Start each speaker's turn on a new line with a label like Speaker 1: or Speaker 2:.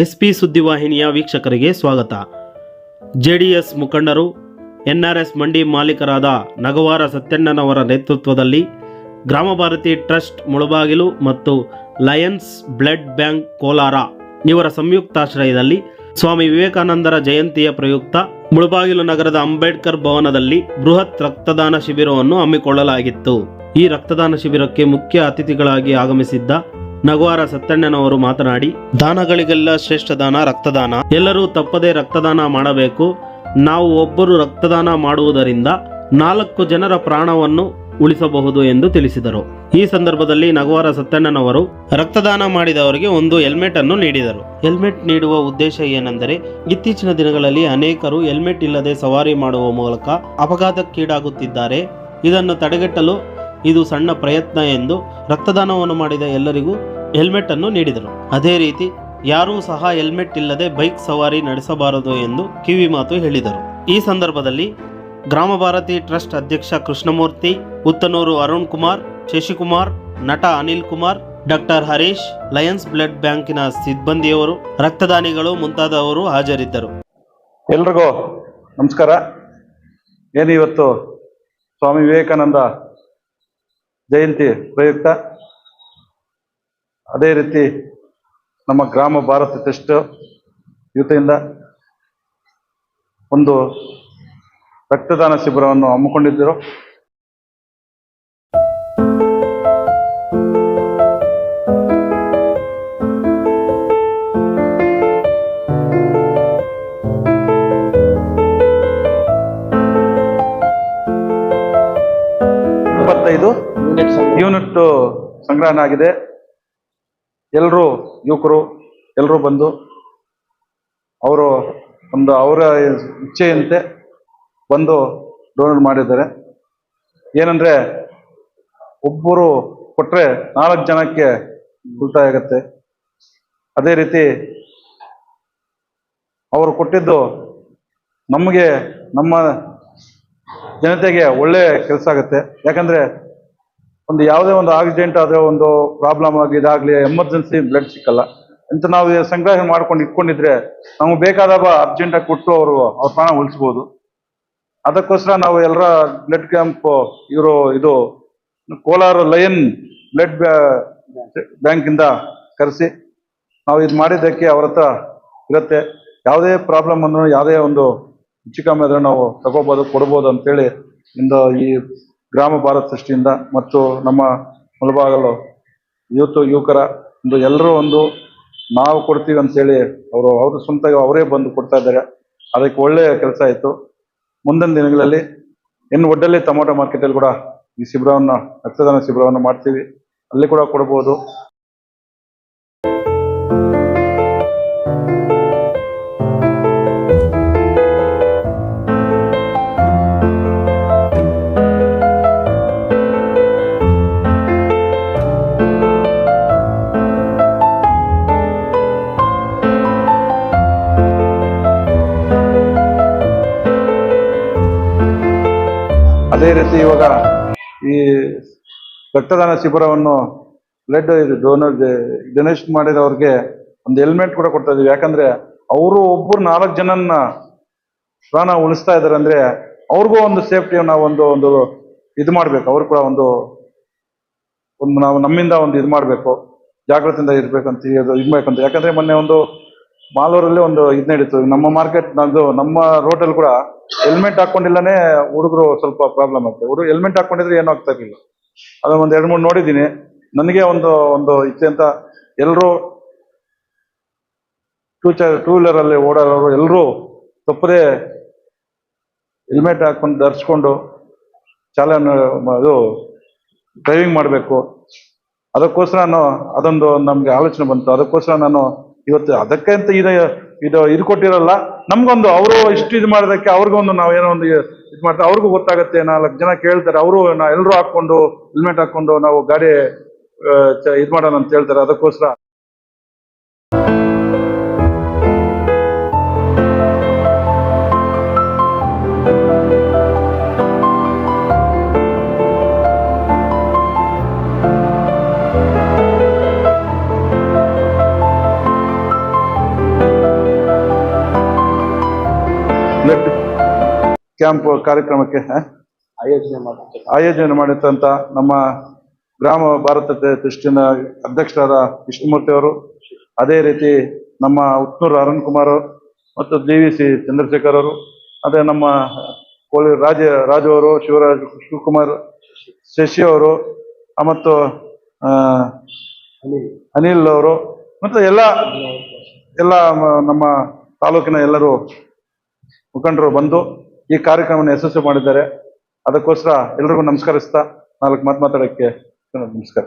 Speaker 1: SP ಸುದ್ದಿವಾಹಿನಿಯ ವೀಕ್ಷಕರಿಗೆ ಸ್ವಾಗತ. JDS ಮುಖಂಡರು, ಎನ್ಆರ್ಎಸ್ ಮಂಡಿ ಮಾಲೀಕರಾದ ನಗವಾರ ಸತ್ಯಣ್ಣನವರ ನೇತೃತ್ವದಲ್ಲಿ ಗ್ರಾಮ ಭಾರತಿ ಟ್ರಸ್ಟ್ ಮುಳಬಾಗಿಲು ಮತ್ತು ಲಯನ್ಸ್ ಬ್ಲಡ್ ಬ್ಯಾಂಕ್ ಕೋಲಾರ ಇವರ ಸಂಯುಕ್ತಾಶ್ರಯದಲ್ಲಿ ಸ್ವಾಮಿ ವಿವೇಕಾನಂದರ ಜಯಂತಿಯ ಪ್ರಯುಕ್ತ ಮುಳಬಾಗಿಲು ನಗರದ ಅಂಬೇಡ್ಕರ್ ಭವನದಲ್ಲಿ ಬೃಹತ್ ರಕ್ತದಾನ ಶಿಬಿರವನ್ನು ಹಮ್ಮಿಕೊಳ್ಳಲಾಗಿತ್ತು. ಈ ರಕ್ತದಾನ ಶಿಬಿರಕ್ಕೆ ಮುಖ್ಯ ಅತಿಥಿಗಳಾಗಿ ಆಗಮಿಸಿದ್ದ ನಗವಾರ ಸತ್ತಣ್ಣನವರು ಮಾತನಾಡಿ, ದಾನಗಳಿಗೆಲ್ಲ ಶ್ರೇಷ್ಠ ದಾನ ರಕ್ತದಾನ. ಎಲ್ಲರೂ ತಪ್ಪದೇ ರಕ್ತದಾನ ಮಾಡಬೇಕು. ನಾವು ಒಬ್ಬರು ರಕ್ತದಾನ ಮಾಡುವುದರಿಂದ ನಾಲ್ಕು ಜನರ ಪ್ರಾಣವನ್ನು ಉಳಿಸಬಹುದು ಎಂದು ತಿಳಿಸಿದರು. ಈ ಸಂದರ್ಭದಲ್ಲಿ ನಗವಾರ ಸತ್ತಣ್ಣನವರು ರಕ್ತದಾನ ಮಾಡಿದವರಿಗೆ ಒಂದು ಹೆಲ್ಮೆಟ್ ಅನ್ನು ನೀಡಿದರು. ಹೆಲ್ಮೆಟ್ ನೀಡುವ ಉದ್ದೇಶ ಏನೆಂದರೆ, ಇತ್ತೀಚಿನ ದಿನಗಳಲ್ಲಿ ಅನೇಕರು ಹೆಲ್ಮೆಟ್ ಇಲ್ಲದೆ ಸವಾರಿ ಮಾಡುವ ಮೂಲಕ ಅಪಘಾತಕ್ಕೀಡಾಗುತ್ತಿದ್ದಾರೆ. ಇದನ್ನು ತಡೆಗಟ್ಟಲು ಇದು ಸಣ್ಣ ಪ್ರಯತ್ನ ಎಂದು ರಕ್ತದಾನವನ್ನು ಮಾಡಿದ ಎಲ್ಲರಿಗೂ ಹೆಲ್ಮೆಟ್ ಅನ್ನು ನೀಡಿದರು. ಅದೇ ರೀತಿ, ಯಾರೂ ಸಹ ಹೆಲ್ಮೆಟ್ ಇಲ್ಲದೆ ಬೈಕ್ ಸವಾರಿ ನಡೆಸಬಾರದು ಎಂದು ಕಿವಿ ಮಾತು ಹೇಳಿದರು. ಈ ಸಂದರ್ಭದಲ್ಲಿ ಗ್ರಾಮ ಭಾರತಿ ಟ್ರಸ್ಟ್ ಅಧ್ಯಕ್ಷ ಕೃಷ್ಣಮೂರ್ತಿ, ಉತ್ತನೂರು ಅರುಣ್ ಕುಮಾರ್, ಶಶಿಕುಮಾರ್, ನಟ Anil Kumar, doctor Harish, lions blood ಬ್ಯಾಂಕಿನ ಸಿಬ್ಬಂದಿಯವರು, ರಕ್ತದಾನಿಗಳು ಮುಂತಾದವರು ಹಾಜರಿದ್ದರು.
Speaker 2: ಎಲ್ರಿಗೂ ನಮಸ್ಕಾರ. ಏನು ಇವತ್ತು ಸ್ವಾಮಿ ವಿವೇಕಾನಂದ ಜಯಂತಿ ಪ್ರಯುಕ್ತ ಅದೇ ರೀತಿ ನಮ್ಮ ಗ್ರಾಮ ಭಾರತ ಟೆಸ್ಟ್ ಯುವತಿಯಿಂದ ಒಂದು ರಕ್ತದಾನ ಶಿಬಿರವನ್ನು ಹಮ್ಮಿಕೊಂಡಿದ್ದರು. ಇಪ್ಪತ್ತೈದು ಯೂನಿಟ್ ಸಂಗ್ರಹಣ ಆಗಿದೆ. ಎಲ್ಲರೂ ಯುವಕರು ಎಲ್ಲರೂ ಬಂದು ಅವರು ಒಂದು ಅವರ ಇಚ್ಛೆಯಂತೆ ಬಂದು ಡೋನೇಟ್ ಮಾಡಿದ್ದಾರೆ. ಏನಂದ್ರೆ ಒಬ್ಬರು ಕೊಟ್ರೆ ನಾಲ್ಕು ಜನಕ್ಕೆ ಉಳಿತಾಯ ಆಗತ್ತೆ. ಅದೇ ರೀತಿ ಅವರು ಕೊಟ್ಟಿದ್ದು ನಮಗೆ ನಮ್ಮ ಜನತೆಗೆ ಒಳ್ಳೆ ಕೆಲಸ ಆಗುತ್ತೆ. ಯಾಕಂದ್ರೆ ಒಂದು ಯಾವುದೇ ಒಂದು ಆಕ್ಸಿಡೆಂಟ್ ಆದ್ರೆ ಒಂದು ಪ್ರಾಬ್ಲಮ್ ಆಗಿ ಇದಾಗಲಿ ಎಮರ್ಜೆನ್ಸಿ ಬ್ಲಡ್ ಸಿಕ್ಕಲ್ಲ. ಅಂತ ನಾವು ಸಂಗ್ರಹ ಮಾಡ್ಕೊಂಡು ಇಟ್ಕೊಂಡಿದ್ರೆ ನಮ್ಗೆ ಬೇಕಾದಾಗ ಅರ್ಜೆಂಟ್ ಆಗಿ ಕೊಟ್ಟು ಅವರು ಅವ್ರ ಪ್ರಾಣ ಉಳಿಸ್ಬೋದು. ಅದಕ್ಕೋಸ್ಕರ ನಾವು ಎಲ್ಲರ ಬ್ಲಡ್ ಕ್ಯಾಂಪ್ ಇವರು ಇದು, ಕೋಲಾರ ಲಯನ್ ಬ್ಲಡ್ ಬ್ಯಾಂಕ್ ಇಂದ ಕರೆಸಿ, ನಾವು ಇದು ಮಾಡಿದ್ದಕ್ಕೆ ಅವ್ರ ಹತ್ರ ಇರುತ್ತೆ. ಯಾವುದೇ ಪ್ರಾಬ್ಲಮ್ ಅನ್ನು ಯಾವುದೇ ಒಂದು ಹೆಚ್ಚು ಕಮ್ಮಿ ಆದ್ರೆ ನಾವು ತಗೋಬೋದು, ಕೊಡ್ಬೋದು ಅಂತೇಳಿ ಇಂದ ಈ ಗ್ರಾಮ ಭಾರತ ಸೃಷ್ಟಿಯಿಂದ ಮತ್ತು ನಮ್ಮ ಮುಳಬಾಗಲು ಯುವತ ಯುವಕರ ಒಂದು ಎಲ್ಲರೂ ಒಂದು ನಾವು ಕೊಡ್ತೀವಿ ಅಂತೇಳಿ ಅವರು ಅವರು ಸ್ವಂತ ಅವರೇ ಬಂದು ಕೊಡ್ತಾ ಇದ್ದಾರೆ. ಅದಕ್ಕೆ ಒಳ್ಳೆಯ ಕೆಲಸ ಆಯಿತು. ಮುಂದಿನ ದಿನಗಳಲ್ಲಿ ಇನ್ನು ಒಡ್ಡಲ್ಲಿ ಟೊಮೊಟೊ ಮಾರ್ಕೆಟಲ್ಲಿ ಕೂಡ ಈ ಶಿಬಿರವನ್ನು ರಕ್ತದಾನ ಶಿಬಿರವನ್ನು ಮಾಡ್ತೀವಿ. ಅಲ್ಲಿ ಕೂಡ ಕೊಡ್ಬೋದು. ಅದೇ ರೀತಿ ಇವಾಗ ಈ ರಕ್ತದಾನ ಶಿಬಿರವನ್ನು ಬ್ಲಡ್ ಇದು ಡೋನರ್ ಡೊನೇಷನ್ ಮಾಡಿದವ್ರಿಗೆ ಒಂದು ಹೆಲ್ಮೆಟ್ ಕೂಡ ಕೊಡ್ತಾ ಇದೀವಿ ಯಾಕಂದ್ರೆ ಅವರು ಒಬ್ಬರು ನಾಲ್ಕು ಜನನ್ನ ಪ್ರಾಣ ಉಳಿಸ್ತಾ ಇದಾರೆ ಅಂದ್ರೆ ಅವ್ರಿಗೂ ಒಂದು ಸೇಫ್ಟಿ ನಾವು ಒಂದು ಒಂದು ಇದು ಮಾಡ್ಬೇಕು. ಅವ್ರು ಕೂಡ ಒಂದು ಒಂದು ನಾವು ನಮ್ಮಿಂದ ಒಂದು ಇದು ಮಾಡ್ಬೇಕು. ಜಾಗೃತಿಯಿಂದ ಇರ್ಬೇಕಂತ ಇದು ಇರ್ಬೇಕಂತ ಯಾಕಂದ್ರೆ ಮೊನ್ನೆ ಒಂದು ಮಾಲೂರಲ್ಲಿ ಒಂದು ಇದು ನಡೀತು. ನಮ್ಮ ಮಾರ್ಕೆಟ್ ನಂದು ನಮ್ಮ ರೋಡಲ್ಲಿ ಕೂಡ ಹೆಲ್ಮೆಟ್ ಹಾಕೊಂಡಿಲ್ಲನೇ ಹುಡುಗರು ಸ್ವಲ್ಪ ಪ್ರಾಬ್ಲಮ್ ಆಗ್ತದೆ ಹುಡುಗರು ಹೆಲ್ಮೆಟ್ ಹಾಕೊಂಡಿದ್ರೆ ಏನೂ ಆಗ್ತಾ ಇರಲಿಲ್ಲ. ಅದನ್ನ ಒಂದು ಎರಡು ಮೂರು ನೋಡಿದ್ದೀನಿ. ನನಗೆ ಒಂದು ಒಂದು ಇಚ್ಛೆ ಅಂತ ಎಲ್ಲರೂ ಟೂ ಚ ಟೂ ವೀಲರಲ್ಲಿ ಓಡಾಡೋರು ಎಲ್ಲರೂ ತಪ್ಪದೇ ಹೆಲ್ಮೆಟ್ ಹಾಕೊಂಡು ಧರಿಸ್ಕೊಂಡು ಚಾಲನೆ ಅದು ಡ್ರೈವಿಂಗ್ ಮಾಡಬೇಕು. ಅದಕ್ಕೋಸ್ಕರ ನಾನು, ಅದೊಂದು ನಮಗೆ ಆಲೋಚನೆ ಬಂತು. ಅದಕ್ಕೋಸ್ಕರ ನಾನು ಇವತ್ತು ಅದಕ್ಕೆ ಅಂತ ಇದು ಇದು ಇದು ಕೊಟ್ಟಿರಲ್ಲ ನಮ್ಗೊಂದು ಅವರು ಇಷ್ಟು ಇದು ಮಾಡೋದಕ್ಕೆ ಅವ್ರಿಗೊಂದು ನಾವು ಏನೋ ಒಂದು ಇದು ಮಾಡ್ತಾರೆ ಅವ್ರಿಗೂ ಗೊತ್ತಾಗುತ್ತೆ, ನಾಲ್ಕು ಜನ ಕೇಳ್ತಾರೆ, ಅವರು ನಾ ಎಲ್ಲರೂ ಹಾಕೊಂಡು ಹೆಲ್ಮೆಟ್ ಹಾಕೊಂಡು ನಾವು ಗಾಡಿ ಇದು ಮಾಡೋಣ ಅಂತ ಹೇಳ್ತಾರೆ, ಅದಕ್ಕೋಸ್ಕರ. ಕ್ಯಾಂಪ್ ಕಾರ್ಯಕ್ರಮಕ್ಕೆ
Speaker 3: ಆಯೋಜನೆ
Speaker 2: ಆಯೋಜನೆ ಮಾಡಿದಂತ ನಮ್ಮ ಗ್ರಾಮ ಭಾರತ ದೃಷ್ಟಿನ ಅಧ್ಯಕ್ಷರಾದ ವಿಷ್ಣುಮೂರ್ತಿ ಅವರು ಅದೇ ರೀತಿ ನಮ್ಮ ಉತ್ನೂರು ಅರುಣ್ ಕುಮಾರ್ ಅವರು ಮತ್ತು ಡಿ ವಿ ಸಿ ಚಂದ್ರಶೇಖರ್ ಅವರು ಅದೇ ನಮ್ಮ ಕೋಳಿ ರಾಜ ರಾಜು ಅವರು ಶಿವರಾಜ್ ಶಿವಕುಮಾರ್ ಶಶಿ ಅವರು ಮತ್ತು
Speaker 3: ಅನಿಲ್.
Speaker 2: ಅವರು ಮತ್ತು ಎಲ್ಲ ಎಲ್ಲ ನಮ್ಮ ತಾಲೂಕಿನ ಎಲ್ಲರೂ ಮುಖಂಡರು ಬಂದು ಈ ಕಾರ್ಯಕ್ರಮವನ್ನು ಯಶಸ್ವಿ ಮಾಡಿದ್ದಾರೆ. ಅದಕ್ಕೋಸ್ಕರ ಎಲ್ರಿಗೂ ನಮಸ್ಕರಿಸ್ತಾ ನಾಲ್ಕು ಮಾತು ಮಾತಾಡೋಕ್ಕೆ ನಮಸ್ಕಾರ.